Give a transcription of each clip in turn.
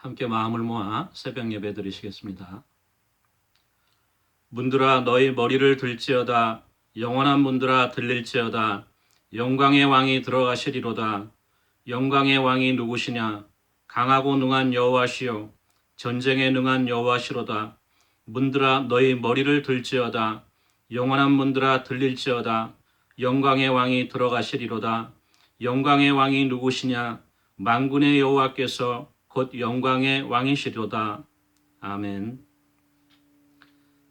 함께 마음을 모아 새벽 예배 드리시겠습니다. 문들아 너희 머리를 들지어다 영원한 문들아 들릴지어다 영광의 왕이 들어가시리로다. 영광의 왕이 누구시냐? 강하고 능한 여호와시요 전쟁에 능한 여호와시로다. 문들아 너희 머리를 들지어다 영원한 문들아 들릴지어다. 영광의 왕이 들어가시리로다. 영광의 왕이 누구시냐? 만군의 여호와께서 곧 영광의 왕이시로다 아멘.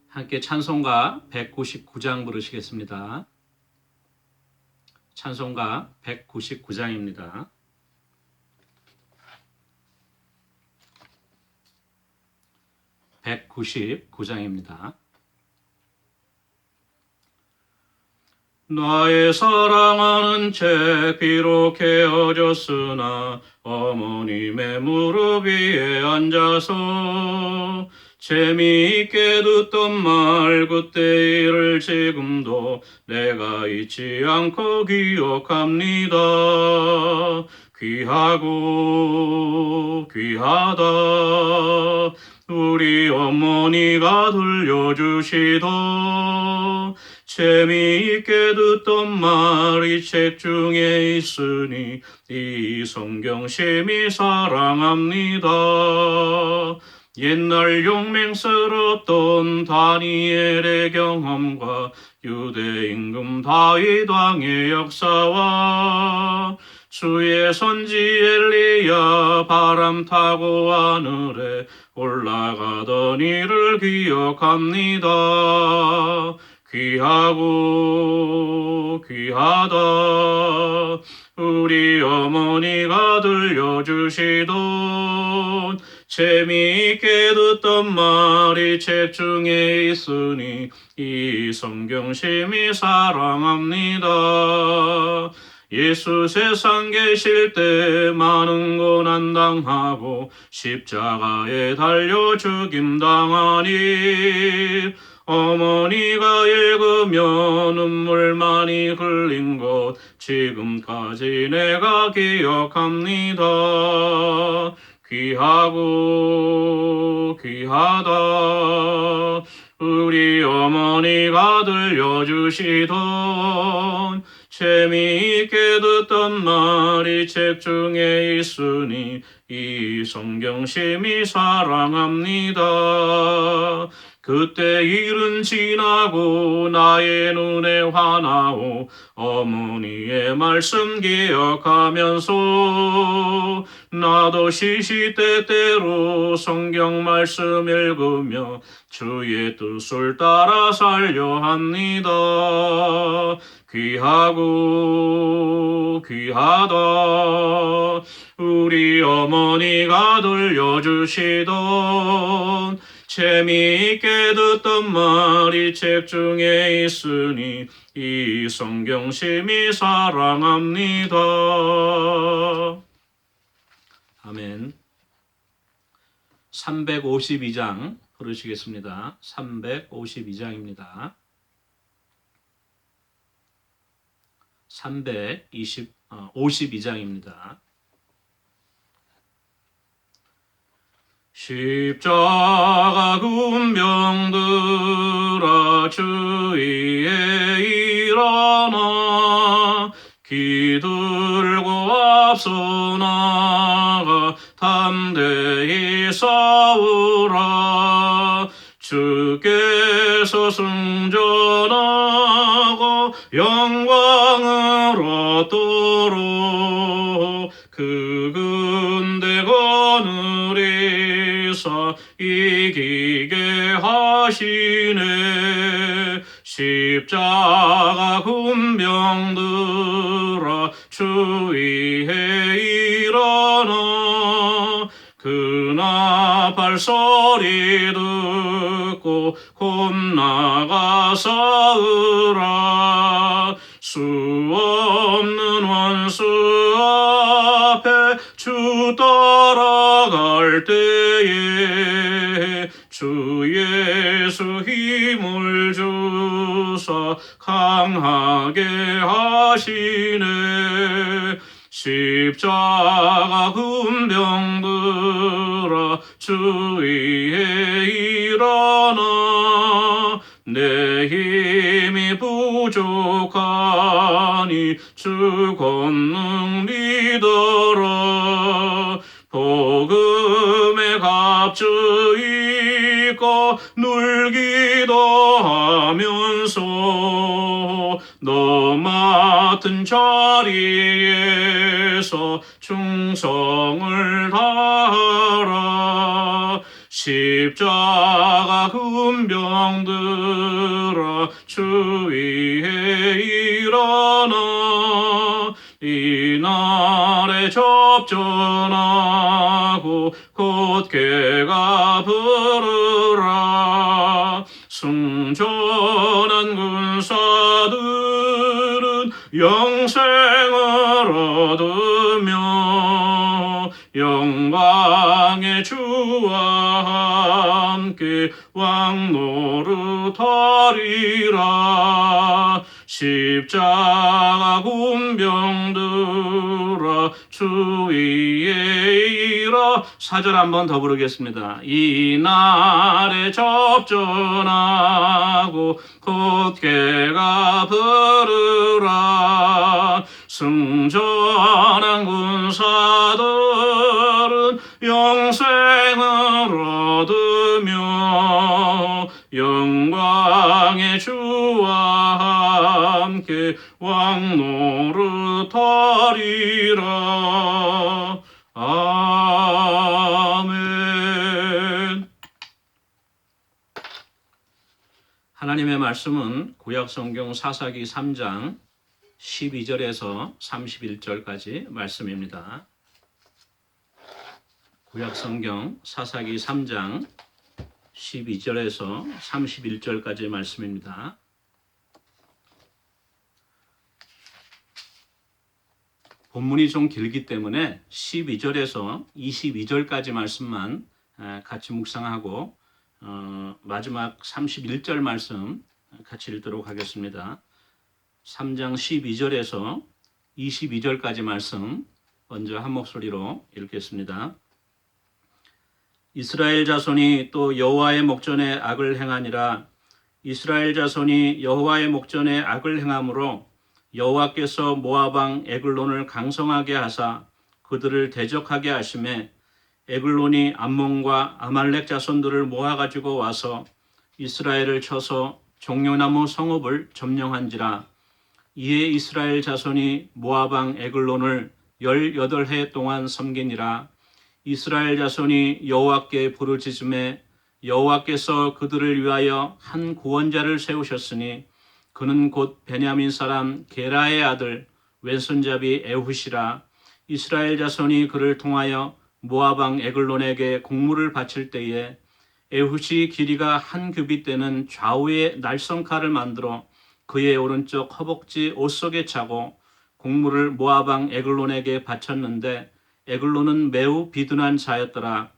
함께 찬송가 199장 부르시겠습니다. 찬송가 199장입니다. (199장입니다) 나의 사랑하는 채 비록 헤어졌으나 어머님의 무릎 위에 앉아서 재미있게 듣던 말 그때 일을 지금도 내가 잊지 않고 기억합니다. 귀하고 귀하다 우리 어머니가 들려주시던 재미있게 듣던 말이 책 중에 있으니 이 성경 심히 사랑합니다. 옛날 용맹스럽던 다니엘의 경험과 유대 임금 다윗 왕의 역사와 주의 선지 엘리야 바람 타고 하늘에 올라가던 일을 기억합니다. 귀하고 귀하다 우리 어머니가 들려주시던 재미있게 듣던 말이 책 중에 있으니 이 성경 심히 사랑합니다. 예수 세상 계실 때 많은 고난 당하고 십자가에 달려 죽임 당하니 어머니가 읽으며 눈물 많이 흘린 것 지금까지 내가 기억합니다. 귀하고 귀하다 우리 어머니가 들려주시던 재미있게 듣던 말이 책 중에 있으니 이 성경 심히 사랑합니다. 그때 일은 지나고 나의 눈에 화나오 어머니의 말씀 기억하면서 나도 시시때때로 성경 말씀 읽으며 주의 뜻을 따라 살려 합니다. 귀하고 귀하다 우리 어머니가 들려주시던 재미있게 듣던 말이 책 중에 있으니 이 성경 심히 사랑합니다. 아멘. 352장 부르시겠습니다. 352장입니다. 320, 어, 52장입니다. 십자가 군병들아 주위에 일어나 기들고 앞서 나가 담대히 싸우라 주께서 승전하고 영광을 얻도록 그 군대 거느리사 이기게 하시네. 십자가 군병들아 주위 나 발소리 듣고 곧 나가 싸우라. 수 없는 원수 앞에 주 따라갈 때에 주 예수 힘을 주사 강하게 하시네. 십자가 군병들아 주위에 일어나 내 힘이 부족하니 주 권능 믿어라. 복음의 값주 있고 눌기도 하면서 너 맡은 자리에서 충성을 다하라 십자가 금병들아 주위에 일어나 이날에 접전하고 곧개가 부르라. 승전한 군사들은 영생을 얻으 함께 왕노릇하리라. 십자가 군병들아 주위에 일어 사절 한번 더 부르겠습니다. 이날에 접전하고 곧개가 부르라. 승전한 군사들은 영생을 얻으며 영광의 주와 함께 왕노 하나님의 말씀은 구약 성경 사사기 3장 12절에서 31절까지 말씀입니다. 구약 성경 사사기 3장 12절에서 31절까지 말씀입니다. 본문이 좀 길기 때문에 12절에서 22절까지 말씀만 아, 같이 묵상하고 어, 마지막 31절 말씀 같이 읽도록 하겠습니다. 3장 12절에서 22절까지 말씀 먼저 한 목소리로 읽겠습니다. 이스라엘 자손이 또 여호와의 목전에 악을 행하니라 이스라엘 자손이 여호와의 목전에 악을 행함으로 여호와께서 왕 에글론을 강성하게 하사 그들을 대적하게 하심에 에글론이 암몬과 아말렉 자손들을 모아 가지고 와서 이스라엘을 쳐서 종려나무 성읍을 점령한지라 이에 이스라엘 자손이 왕 에글론을 열여덟 해 동안 섬기니라. 이스라엘 자손이 여호와께 부르짖음에 여호와께서 그들을 위하여 한 구원자를 세우셨으니 그는 곧 베냐민 사람 게라의 아들 왼손잡이 에훗이라. 이스라엘 자손이 그를 통하여 왕 에글론에게 공물을 바칠 때에 에훗이 길이가 한 규빗 되는 좌우에 날성칼을 만들어 그의 오른쪽 허벅지 옷 속에 차고 공물을 왕 에글론에게 바쳤는데 에글론은 매우 비둔한 자였더라.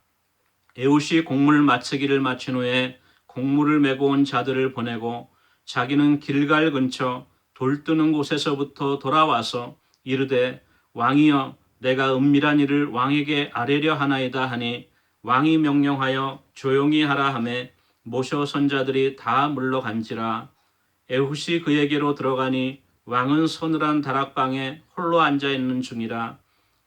에훗이 공물 마치기를 마친 후에 공물을 메고 온 자들을 보내고 자기는 길갈 근처 돌 뜨는 곳에서부터 돌아와서 이르되 왕이여 내가 은밀한 일을 왕에게 아뢰려 하나이다 하니 왕이 명령하여 조용히 하라 하매 모셔 선자들이 다 물러간지라. 에훗이 그에게로 들어가니 왕은 서늘한 다락방에 홀로 앉아 있는 중이라.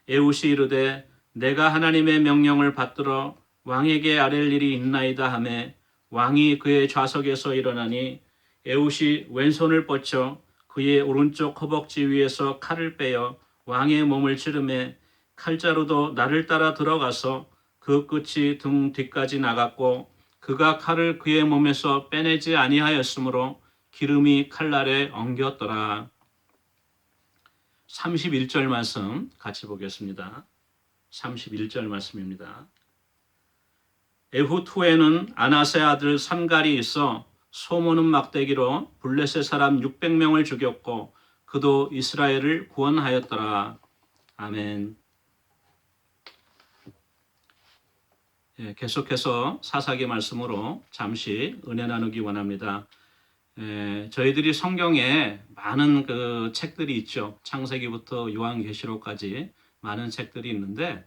에훗이 이르되 내가 하나님의 명령을 받들어 왕에게 아랠 일이 있나이다 하매 왕이 그의 좌석에서 일어나니 에훗이 왼손을 뻗쳐 그의 오른쪽 허벅지 위에서 칼을 빼어 왕의 몸을 찌르매 칼자루도 나를 따라 들어가서 그 끝이 등 뒤까지 나갔고 그가 칼을 그의 몸에서 빼내지 아니하였으므로 기름이 칼날에 엉겼더라. 31절 말씀 같이 보겠습니다. 31절 말씀입니다. 에훗 후에는 아나세 아들 삼갈이 있어 소모는 막대기로 블레셋 사람 600명을 죽였고 그도 이스라엘을 구원하였더라. 아멘. 예, 계속해서 사사기 말씀으로 잠시 은혜 나누기 원합니다. 예, 저희들이 성경에 많은 그 책들이 있죠. 창세기부터 요한계시록까지 많은 책들이 있는데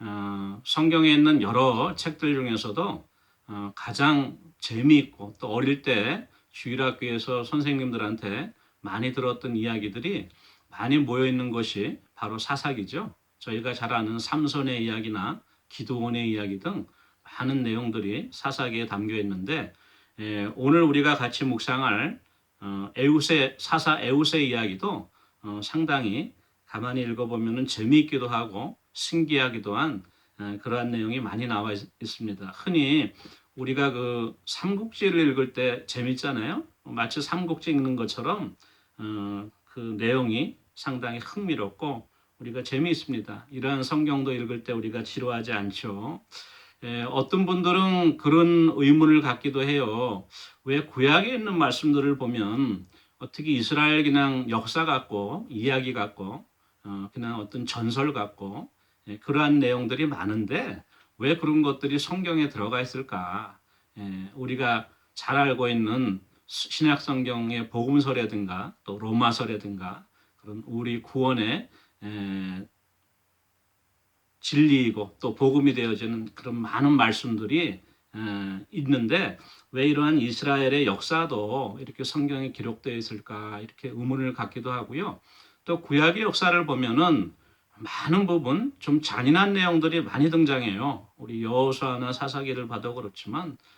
어, 성경에 있는 여러 책들 중에서도 어, 가장 재미있고 또 어릴 때 주일학교에서 선생님들한테 많이 들었던 이야기들이 많이 모여 있는 것이 바로 사사기죠. 저희가 잘 아는 삼손의 이야기나 기도원의 이야기 등 많은 내용들이 사사기에 담겨 있는데 에, 오늘 우리가 같이 묵상할 어, 에우세 사사 에우세 이야기도 어, 상당히 가만히 읽어보면 재미있기도 하고 신기하기도 한 에, 그러한 내용이 많이 나와 있, 있습니다. 흔히 우리가 그 삼국지를 읽을 때 재밌잖아요. 마치 삼국지 읽는 것처럼 어, 그 내용이 상당히 흥미롭고 우리가 재미있습니다. 이러한 성경도 읽을 때 우리가 지루하지 않죠. 에, 어떤 분들은 그런 의문을 갖기도 해요. 왜 구약에 있는 말씀들을 보면 어떻게 이스라엘 그냥 역사 같고 이야기 같고 어, 그냥 어떤 전설 같고 예, 그러한 내용들이 많은데 왜 그런 것들이 성경에 들어가 있을까? 예, 우리가 잘 알고 있는 신약 성경의 복음서라든가 또 로마서라든가 그런 우리 구원의 에, 진리이고 또 복음이 되어지는 그런 많은 말씀들이 에, 있는데 왜 이러한 이스라엘의 역사도 이렇게 성경에 기록되어 있을까 이렇게 의문을 갖기도 하고요. 또 구약의 역사를 보면은 많은 부분 좀 잔인한 내용들이 많이 등장해요. 우리 여호수아나 사사기를 봐도 그렇지만 아,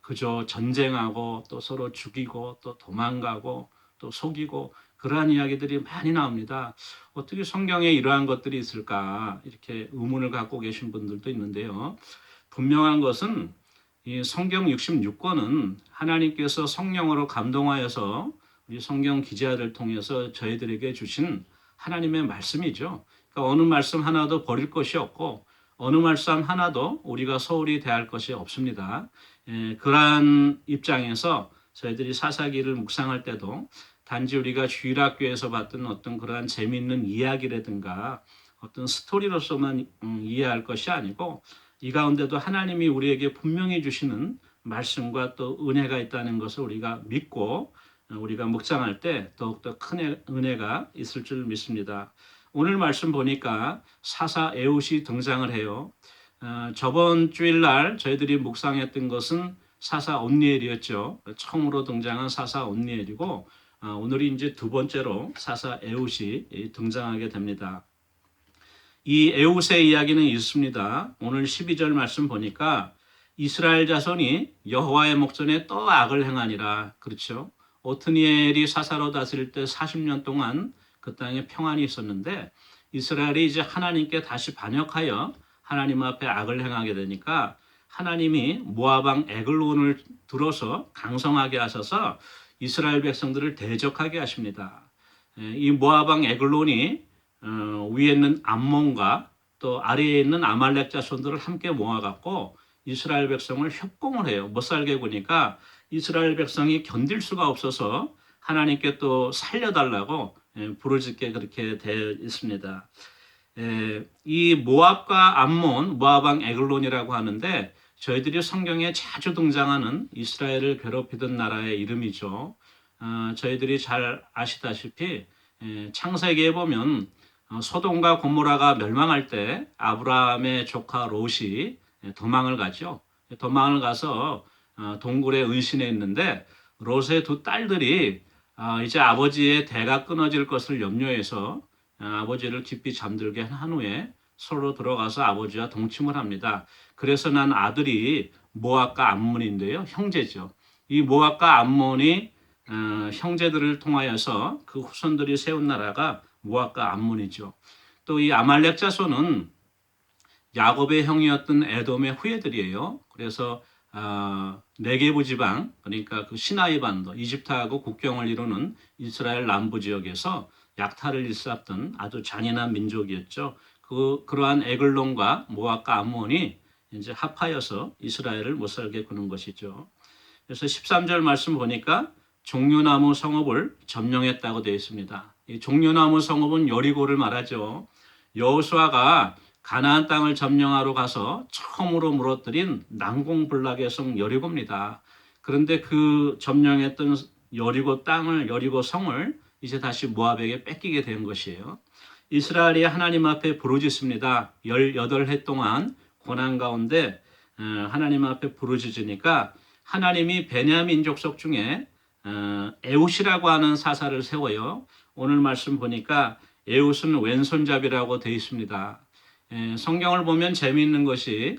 그저 전쟁하고 또 서로 죽이고 또 도망가고 또 속이고 그러한 이야기들이 많이 나옵니다. 어떻게 성경에 이러한 것들이 있을까 이렇게 의문을 갖고 계신 분들도 있는데요. 분명한 것은 이 성경 66권은 하나님께서 성령으로 감동하여서 우리 성경 기자를 통해서 저희들에게 주신 하나님의 말씀이죠. 그러니까 어느 말씀 하나도 버릴 것이 없고 어느 말씀 하나도 우리가 소홀히 대할 것이 없습니다. 예, 그러한 입장에서 저희들이 사사기를 묵상할 때도 단지 우리가 주일학교에서 봤던 어떤 그러한 재미있는 이야기라든가 어떤 스토리로서만 음, 이해할 것이 아니고 이 가운데도 하나님이 우리에게 분명히 주시는 말씀과 또 은혜가 있다는 것을 우리가 믿고 어, 우리가 묵상할 때 더욱더 큰 은혜가 있을 줄 믿습니다. 오늘 말씀 보니까 사사 에웃이 등장을 해요. 어, 저번 주일날 저희들이 묵상했던 것은 사사 온니엘이었죠. 처음으로 등장한 사사 온니엘이고 어, 오늘이 이제 두 번째로 사사 에웃이 등장하게 됩니다. 이 에웃의 이야기는 있습니다. 오늘 12절 말씀 보니까 이스라엘 자손이 여호와의 목전에 또 악을 행하니라. 그렇죠? 오트니엘이 사사로 다스릴 때 40년 동안 그 땅에 평안이 있었는데 이스라엘이 이제 하나님께 다시 반역하여 하나님 앞에 악을 행하게 되니까 하나님이 모아방 에글론을 들어서 강성하게 하셔서 이스라엘 백성들을 대적하게 하십니다. 예, 이 모아방 에글론이 어, 위에 있는 암몬과 또 아래에 있는 아말렉 자손들을 함께 모아갖고 이스라엘 백성을 협공을 해요. 못 살게 보니까 이스라엘 백성이 견딜 수가 없어서 하나님께 또 살려달라고 예, 부르짖게 그렇게 되어 있습니다. 예, 이 모압과 암몬, 모압왕 에글론이라고 하는데 저희들이 성경에 자주 등장하는 이스라엘을 괴롭히던 나라의 이름이죠. 어, 저희들이 잘 아시다시피 예, 창세기에 보면 어, 소돔과 고모라가 멸망할 때 아브라함의 조카 롯이 예, 도망을 가죠. 도망을 가서 어, 동굴에 은신해 있는데 롯의 두 딸들이 어, 이제 아버지의 대가 끊어질 것을 염려해서 어, 아버지를 깊이 잠들게 한 후에 서로 들어가서 아버지와 동침을 합니다. 그래서 난 아들이 모압과 암몬인데요. 형제죠. 이 모압과 암몬이 어, 형제들을 통하여서 그 후손들이 세운 나라가 모압과 암몬이죠. 또 이 아말렉 자손은 야곱의 형이었던 에돔의 후예들이에요. 그래서 어, 네게부 지방 그러니까 그 시나이 반도 이집트하고 국경을 이루는 이스라엘 남부 지역에서 약탈을 일삼던 아주 잔인한 민족이었죠. 그 그러한 에글론과 모압과 암몬이 이제 합하여서 이스라엘을 못 살게 구는 것이죠. 그래서 13절 말씀 보니까 종려나무 성읍을 점령했다고 되어 있습니다. 이 종려나무 성읍은 여리고를 말하죠. 여호수아가 가나안 땅을 점령하러 가서 처음으로 물어뜨린 난공불락의 성 여리고입니다. 그런데 그 점령했던 여리고 땅을 여리고 성을 이제 다시 모압에게 뺏기게 된 것이에요. 이스라엘이 하나님 앞에 부르짖습니다. 18해 동안 고난 가운데 어, 하나님 앞에 부르짖으니까 하나님이 베냐민 족속 중에 어, 에웃이라고 하는 사사를 세워요. 오늘 말씀 보니까 에웃은 왼손잡이라고 되어 있습니다. 에, 성경을 보면 재미있는 것이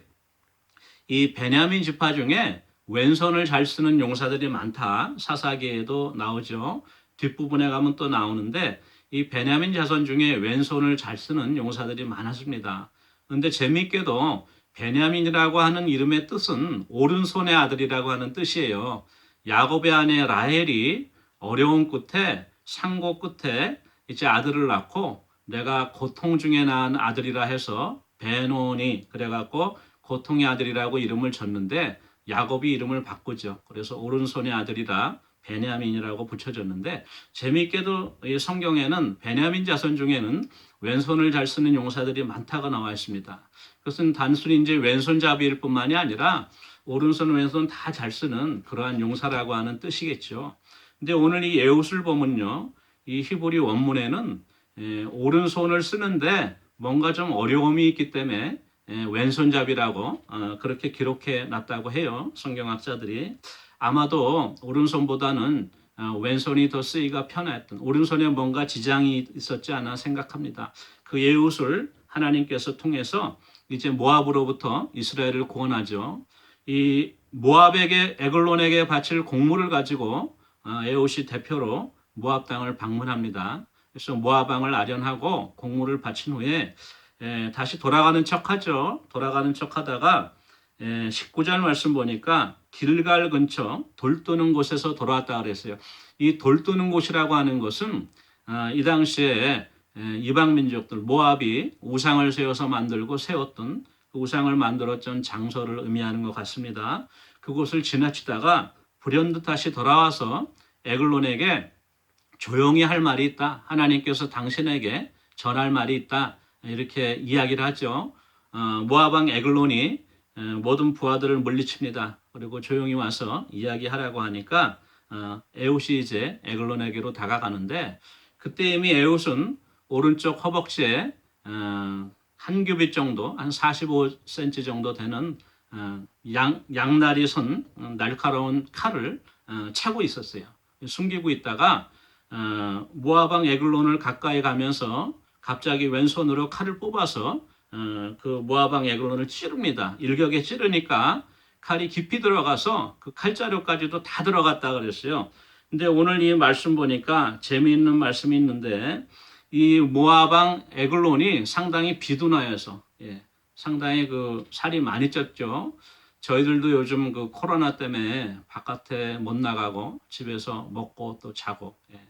이 베냐민 지파 중에 왼손을 잘 쓰는 용사들이 많다. 사사기에도 나오죠. 뒷부분에 가면 또 나오는데 이 베냐민 자손 중에 왼손을 잘 쓰는 용사들이 많았습니다. 그런데 재미있게도 베냐민이라고 하는 이름의 뜻은 오른손의 아들이라고 하는 뜻이에요. 야곱의 아내 라헬이 어려운 끝에 상고 끝에 이제 아들을 낳고 내가 고통 중에 낳은 아들이라 해서 베논이 그래갖고 고통의 아들이라고 이름을 줬는데 야곱이 이름을 바꾸죠. 그래서 오른손의 아들이라 베냐민이라고 붙여졌는데 재미있게도 이 성경에는 베냐민 자손 중에는 왼손을 잘 쓰는 용사들이 많다고 나와 있습니다. 그것은 단순히 이제 왼손잡이일 뿐만이 아니라 오른손 왼손 다 잘 쓰는 그러한 용사라고 하는 뜻이겠죠. 근데 오늘 이 에웃을 보면요. 이 히브리 원문에는 에, 오른손을 쓰는데 뭔가 좀 어려움이 있기 때문에 에, 왼손잡이라고 어, 그렇게 기록해 놨다고 해요. 성경학자들이. 아마도 오른손보다는 어, 왼손이 더 쓰기가 편했던 오른손에 뭔가 지장이 있었지 않아 생각합니다. 그 예웃을 하나님께서 통해서 이제 모압으로부터 이스라엘을 구원하죠. 이 모압에게 에글론에게 바칠 공물을 가지고 어, 에웃이 대표로 모압 땅을 방문합니다. 그래서 모압 왕을 아련하고 공물을 바친 후에 에, 다시 돌아가는 척하죠. 돌아가는 척하다가 에, 19절 말씀 보니까 길갈 근처 돌 뜨는 곳에서 돌아왔다 그랬어요. 이돌 뜨는 곳이라고 하는 것은 아, 이 당시에 에, 이방 민족들 모압이 우상을 세워서 만들고 세웠던 그 우상을 만들었던 장소를 의미하는 것 같습니다. 그곳을 지나치다가 불현듯 다시 돌아와서 에글론에게 조용히 할 말이 있다. 하나님께서 당신에게 전할 말이 있다. 이렇게 이야기를 하죠. 어, 모아방 에글론이 에, 모든 부하들을 물리칩니다. 그리고 조용히 와서 이야기하라고 하니까 어, 에웃이 이제 에글론에게로 다가가는데 그때 이미 에웃은 오른쪽 허벅지에 어, 한 규빗 정도, 한 45cm 정도 되는 어, 양, 양날이 선 어, 날카로운 칼을 어, 차고 있었어요. 숨기고 있다가 어, 모아방 에글론을 가까이 가면서 갑자기 왼손으로 칼을 뽑아서 어, 그 모아방 에글론을 찌릅니다. 일격에 찌르니까 칼이 깊이 들어가서 그 칼자루까지도 다 들어갔다 그랬어요. 근데 오늘 이 말씀 보니까 재미있는 말씀이 있는데 이 모아방 에글론이 상당히 비둔하여서 예, 상당히 그 살이 많이 쪘죠. 저희들도 요즘 그 코로나 때문에 바깥에 못 나가고 집에서 먹고 또 자고 예.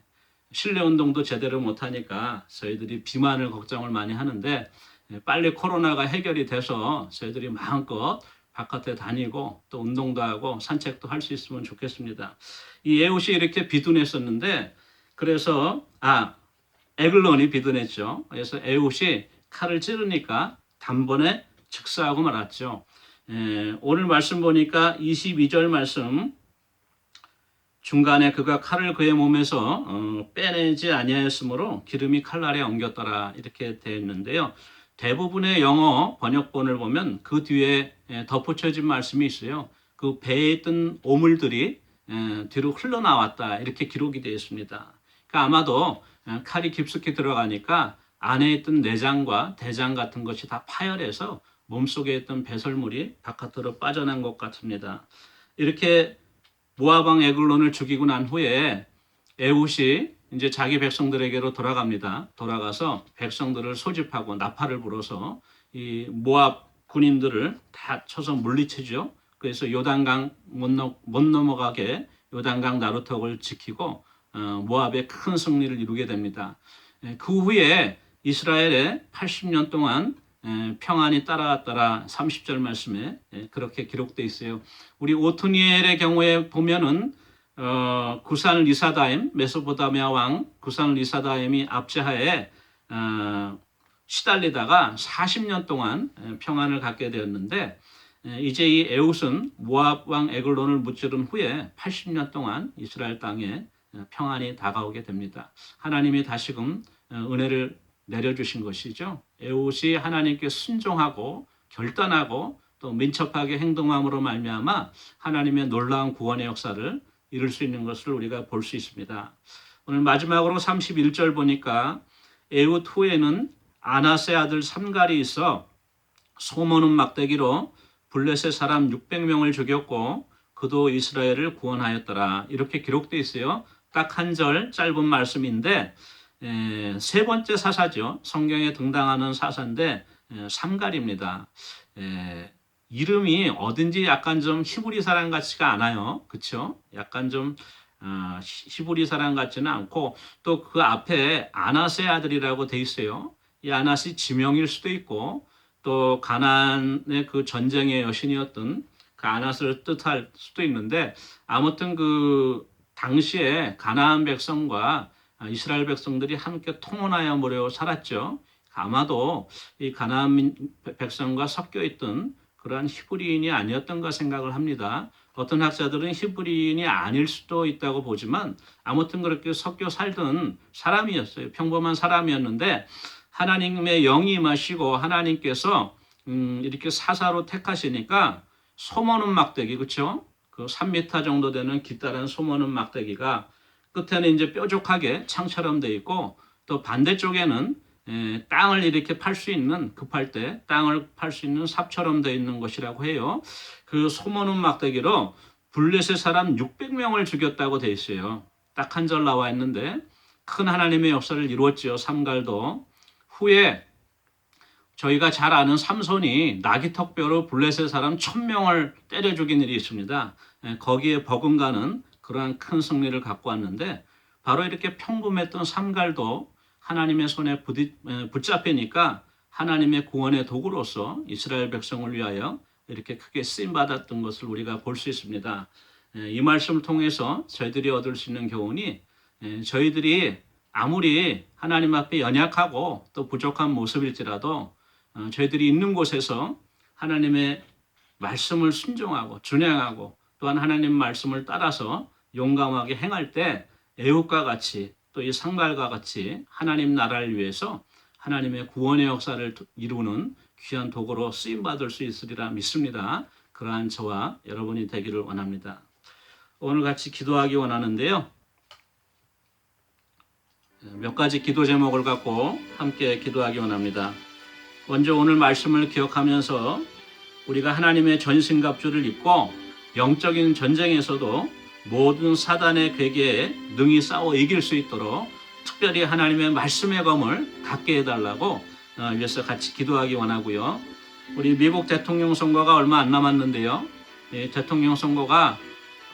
실내 운동도 제대로 못 하니까 저희들이 비만을 걱정을 많이 하는데 예, 빨리 코로나가 해결이 돼서 저희들이 마음껏 바깥에 다니고 또 운동도 하고 산책도 할 수 있으면 좋겠습니다. 이 에웃이 이렇게 비둔했었는데 그래서 아 에글론이 비둔했죠. 그래서 에웃이 칼을 찌르니까 단번에 즉사하고 말았죠. 에, 오늘 말씀 보니까 22절 말씀 중간에 그가 칼을 그의 몸에서 어, 빼내지 아니하였으므로 기름이 칼날에 엉겼더라 이렇게 되어 있는데요. 대부분의 영어 번역본을 보면 그 뒤에 에, 덧붙여진 말씀이 있어요. 그 배에 있던 오물들이 에, 뒤로 흘러나왔다 이렇게 기록이 되어 있습니다. 그러니까 아마도 에, 칼이 깊숙이 들어가니까 안에 있던 내장과 대장 같은 것이 다 파열해서 몸속에 있던 배설물이 바깥으로 빠져난 것 같습니다. 이렇게 모아방 에글론을 죽이고 난 후에 에웃이 이제 자기 백성들에게로 돌아갑니다. 돌아가서 백성들을 소집하고 나팔을 불어서 이 모압 군인들을 다 쳐서 물리치죠. 그래서 요단강 못, 넘, 못 넘어가게 요단강 나루턱을 지키고 어, 모압의 큰 승리를 이루게 됩니다. 에, 그 후에 이스라엘에 80년 동안 에, 평안이 따라갔더라 30절 말씀에 에, 그렇게 기록되어 있어요. 우리 오토니엘의 경우에 보면은 어, 구산 리사다임 메소포타미아 왕 구산 리사다임이 압제하에 어, 시달리다가 40년 동안 에, 평안을 갖게 되었는데 에, 이제 이 에웃은 모압 왕 에글론을 무찌른 후에 80년 동안 이스라엘 땅에 어, 평안이 다가오게 됩니다. 하나님이 다시금 어, 은혜를 내려주신 것이죠. 에웃이 하나님께 순종하고 결단하고 또 민첩하게 행동함으로 말미암아 하나님의 놀라운 구원의 역사를 이룰 수 있는 것을 우리가 볼 수 있습니다. 오늘 마지막으로 31절 보니까 에웃 후에는 아나세 아들 삼갈이 있어 소모는 막대기로 블레셋 사람 600명을 죽였고 그도 이스라엘을 구원하였더라. 이렇게 기록되어 있어요. 딱 한 절 짧은 말씀인데 에, 세 번째 사사죠. 성경에 등장하는 사사인데 에, 삼갈입니다. 에, 이름이 어딘지 약간 좀 히브리 사람 같지가 않아요. 그렇죠? 약간 좀 어, 히- 히브리 사람 같지는 않고 또 그 앞에 아나세 아들이라고 돼 있어요. 이 아나시 지명일 수도 있고 또 가나안의 그 전쟁의 여신이었던 그 아나스를 뜻할 수도 있는데 아무튼 그 당시에 가나안 백성과 이스라엘 백성들이 함께 통혼하여 모여 살았죠. 아마도 이 가나안 민- 백성과 섞여 있던 그러한 히브리인이 아니었던가 생각을 합니다. 어떤 학자들은 히브리인이 아닐 수도 있다고 보지만 아무튼 그렇게 섞여 살던 사람이었어요. 평범한 사람이었는데 하나님의 영이 임하시고 하나님께서 음, 이렇게 사사로 택하시니까 소모는 막대기 그렇죠? 그 3m 정도 되는 깃다란 소모는 막대기가 끝에는 이제 뾰족하게 창처럼 돼 있고 또 반대쪽에는 에, 땅을 이렇게 팔 수 있는 급할 때 땅을 팔 수 있는 삽처럼 돼 있는 것이라고 해요. 그 소모는 막대기로 블레셋 사람 600명을 죽였다고 돼 있어요. 딱 한 절 나와 있는데 큰 하나님의 역사를 이루었지요. 삼갈도 후에 저희가 잘 아는 삼손이 나기 턱뼈로 블레셋 사람 천 명을 때려 죽인 일이 있습니다. 에, 거기에 버금가는 그러한 큰 승리를 갖고 왔는데 바로 이렇게 평범했던 삼갈도 하나님의 손에 에, 붙잡히니까 하나님의 구원의 도구로서 이스라엘 백성을 위하여 이렇게 크게 쓰임 받았던 것을 우리가 볼 수 있습니다. 에, 이 말씀을 통해서 저희들이 얻을 수 있는 교훈이 에, 저희들이 아무리 하나님 앞에 연약하고 또 부족한 모습일지라도 어, 저희들이 있는 곳에서 하나님의 말씀을 순종하고 준행하고 또한 하나님 말씀을 따라서 용감하게 행할 때 애국과 같이 또 이 상갈과 같이 하나님 나라를 위해서 하나님의 구원의 역사를 이루는 귀한 도구로 쓰임 받을 수 있으리라 믿습니다. 그러한 저와 여러분이 되기를 원합니다. 오늘 같이 기도하기 원하는데요. 몇 가지 기도 제목을 갖고 함께 기도하기 원합니다. 먼저 오늘 말씀을 기억하면서 우리가 하나님의 전신갑주를 입고 영적인 전쟁에서도 모든 사단의 괴계에 능히 싸워 이길 수 있도록 특별히 하나님의 말씀의 검을 갖게 해달라고 어, 위해서 같이 기도하기 원하고요. 우리 미국 대통령 선거가 얼마 안 남았는데요. 이 대통령 선거가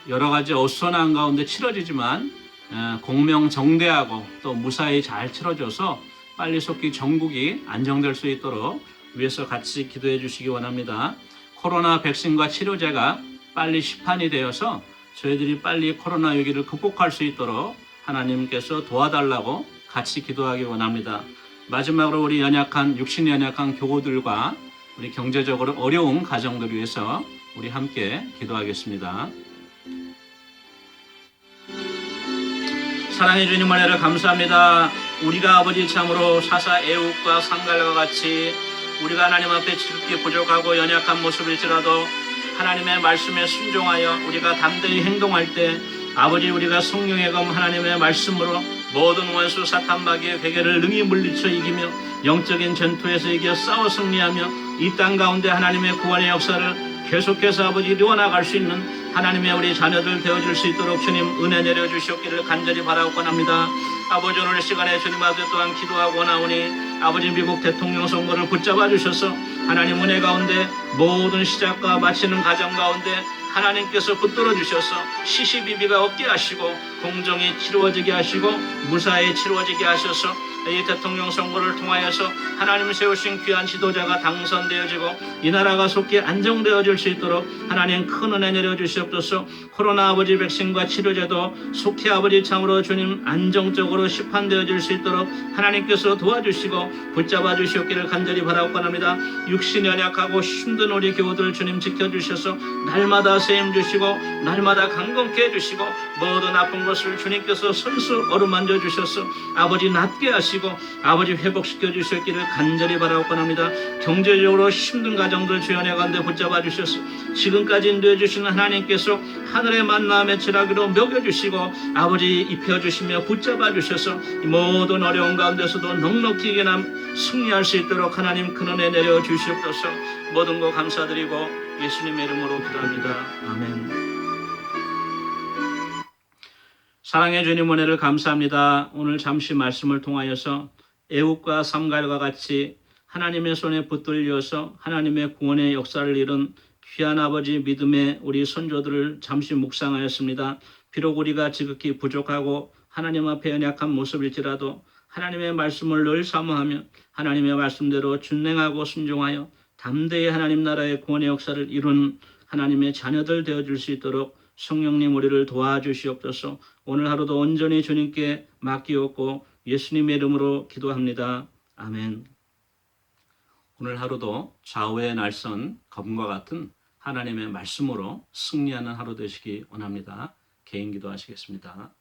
여러 가지 어수선한 가운데 치러지지만 어, 공명정대하고 또 무사히 잘 치러져서 빨리 속히 전국이 안정될 수 있도록 위해서 같이 기도해 주시기 원합니다. 코로나 백신과 치료제가 빨리 시판이 되어서 저희들이 빨리 코로나 위기를 극복할 수 있도록 하나님께서 도와달라고 같이 기도하기 원합니다. 마지막으로 우리 연약한 육신 연약한 교우들과 우리 경제적으로 어려운 가정들 위해서 우리 함께 기도하겠습니다. 사랑해 주님 은혜를 감사합니다. 우리가 아버지 참으로 사사 애국과 상갈과 같이 우리가 하나님 앞에 지극히 부족하고 연약한 모습일지라도 하나님의 말씀에 순종하여 우리가 담대히 행동할 때 아버지 우리가 성령의 검 하나님의 말씀으로 모든 원수 사탄 마귀의 괴계를 능히 물리쳐 이기며 영적인 전투에서 이겨 싸워 승리하며 이 땅 가운데 하나님의 구원의 역사를 계속해서 아버지 이루어나갈 수 있는 하나님의 우리 자녀들 되어줄 수 있도록 주님 은혜 내려주시옵기를 간절히 바라고 합니다. 아버지 오늘 시간에 주님 앞에 또한 기도하고 나오니 아버지 미국 대통령 선거를 붙잡아 주셔서 하나님 은혜 가운데 모든 시작과 마치는 과정 가운데 하나님께서 붙들어 주셔서 시시비비가 없게 하시고 공정이 치루어지게 하시고 무사히 치루어지게 하셔서 이 대통령 선거를 통하여서 하나님 세우신 귀한 지도자가 당선되어지고 이 나라가 속히 안정되어질 수 있도록 하나님 큰 은혜 내려주시옵소서. 코로나 아버지 백신과 치료제도 속히 아버지 참으로 주님 안정적으로 시판되어질 수 있도록 하나님께서 도와주시고 붙잡아 주시옵기를 간절히 바라고 합니다. 육신 연약하고 힘든 우리 교우들 주님 지켜주셔서 날마다 세임 주시고 날마다 강건케 해주시고 모든 아픈 것을 주님께서 손수 어루만져 주셔서 아버지 낫게 하시고 아버지 회복시켜 주셨기를 간절히 바라옵곤 합니다. 경제적으로 힘든 가정들 주연의 가운데 붙잡아 주셔서 지금까지 인도해 주시는 하나님께서 하늘의 만남의 지라기로 먹여 주시고 아버지 입혀 주시며 붙잡아 주셔서 이 모든 어려운 가운데서도 넉넉히 이겨남 승리할 수 있도록 하나님 큰 은혜 내려 주시옵소서 모든 거 감사드리고 예수님의 이름으로 기도합니다. 아멘. 사랑해 주님 은혜를 감사합니다. 오늘 잠시 말씀을 통하여서 애국과 삼갈과 같이 하나님의 손에 붙들려서 하나님의 구원의 역사를 이룬 귀한 아버지 믿음의 우리 선조들을 잠시 묵상하였습니다. 비록 우리가 지극히 부족하고 하나님 앞에 연약한 모습일지라도 하나님의 말씀을 늘 사모하며 하나님의 말씀대로 준행하고 순종하여 담대히 하나님 나라의 구원의 역사를 이룬 하나님의 자녀들 되어줄 수 있도록 성령님 우리를 도와주시옵소서 오늘 하루도 온전히 주님께 맡기었고 예수님의 이름으로 기도합니다. 아멘. 오늘 하루도 좌우의 날선 검과 같은 하나님의 말씀으로 승리하는 하루 되시기 원합니다. 개인 기도하시겠습니다.